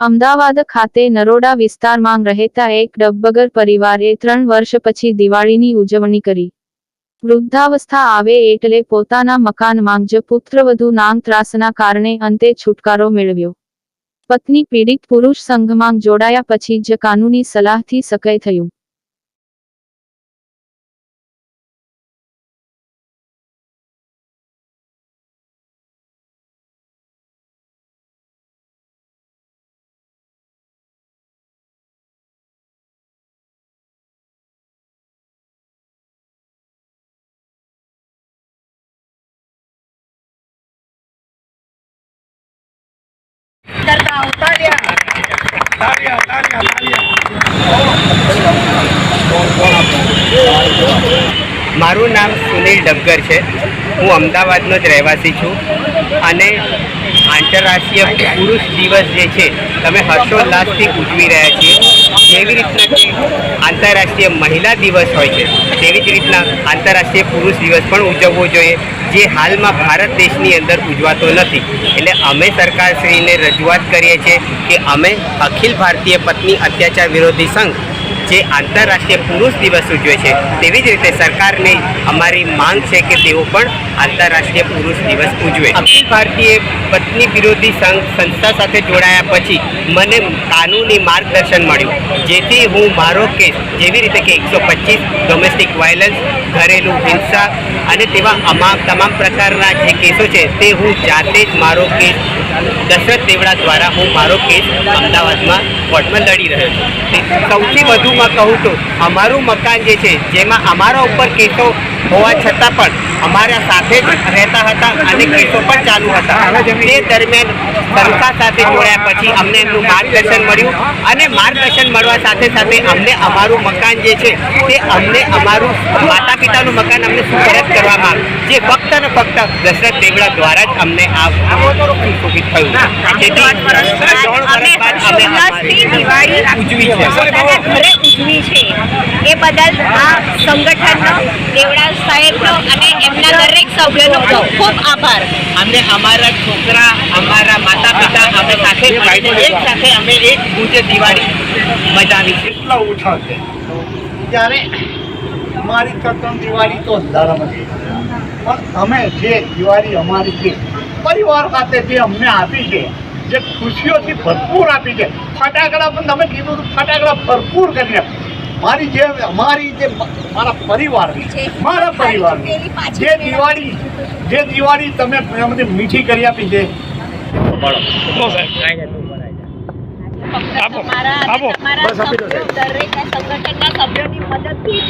અમદાવાદ ખાતે નરોડા વિસ્તારમાં રહેતા એક ડબ્બગર પરિવારે ત્રણ વર્ષ પછી દિવાળીની ઉજવણી કરી. વૃદ્ધાવસ્થા આવે એટલે પોતાના મકાનમાં જ પુત્રવધુ નાંગ ત્રાસના કારણે અંતે છુટકારો મેળવ્યો. પત્ની પીડિત પુરુષ સંઘમાં જોડાયા પછી જ કાનૂની સલાહથી સકય થયું. carta Italia. Italia, મારું નામ સુનિલ ડબગર છે. હું અમદાવાદનો જ રહેવાસી છું. અને આંતરરાષ્ટ્રીય પુરુષ દિવસ જે છે, તમે હર્ષોલ્લાસથી ઉજવી રહ્યા છીએ. જેવી રીતના આંતરરાષ્ટ્રીય મહિલા દિવસ હોય છે, તેવી જ રીતના આંતરરાષ્ટ્રીય પુરુષ દિવસ પણ ઉજવવો જોઈએ, જે હાલમાં ભારત દેશની અંદર ઉજવાતો નથી. એટલે અમે સરકારશ્રીને રજૂઆત કરીએ છીએ કે અમે અખિલ ભારતીય પત્ની અત્યાચાર વિરોધી સંઘ જે આંતરરાષ્ટ્રીય પુરુષ દિવસ ઉજવે છે, તેવી જ રીતે સરકારને અમારી માંગ છે કે તેઓ પણ આંતરરાષ્ટ્રીય પુરુષ દિવસ ઉજવે. અખિલ ભારતીય પત્ની વિરોધી સંઘ સંસ્થા સાથે જોડાયા પછી મને કાનૂની માર્ગદર્શન મળ્યું, જેથી હું મારો કેસ જેવી રીતે કે એકસો પચીસ ડોમેસ્ટિક વાયલન્સ ઘરેલું હિંસા અને તેવા અમામ તમામ પ્રકારના જે કેસો છે, તે હું જાતે જ મારો કેસ દશરથ દેવડા દ્વારા હું મારો કેસ અમદાવાદમાં કોર્ટમાં લડી રહ્યો છું. સૌથી વધુમાં કહું તો અમારું મકાન જે છે જેમાં અમારા ઉપર કેસો હોવા છતાં પણ અમારા સાથે જ રહેતા હતા અને કેસો પણ ચાલુ હતા. તે દરમિયાન સંસ્થા સાથે જોડ્યા પછી અમને એમનું માર્ગદર્શન મળ્યું અને માર્ગદર્શન મળવા સાથે સાથે અમને અમારું મકાન જે છે તે અમને અમારું માતા પિતાનું મકાન અમને સુપરત કરવામાં આવ્યું. જે ફક્ત ને ફક્ત દશરથ દેવડા દ્વારા જ અમને આ સુશોભિત થયું. તેથી ત્રણ વર્ષ બાદ અમે ઉજવી છે. ઉજવી છે. એ બદલ આ સંગઠનનો દેવડા સાહેબનો અને એમના દરેક સભ્યોનો ખૂબ ખૂબ આભાર. અમે અમારા છોકરા અમારા માતા પિતા અમે સાથે એક સાથે અમે એક પૂજ્ય દિવાળી મજાવી છે કેટલા ઉઠા છે? ત્યારે અમારી ચટણ દિવાળી તો ધર્મ છે. પણ અમે જે દિવાળી અમારી છે પરિવાર સાથે જે અમને આપી છે જે ખુશીઓથી ભરપૂર આપી છે. ફટાકડા પણ તમે કીધું હતું ફટાકડા ભરપૂર કરીને. મારી જે અમારી જે મારા પરિવારની મારા પરિવારની જે દિવાળી જે દિવાળી તમે અમને મીઠી કરી આપી છે. દરેક સંગઠનના સભ્યોની મદદથી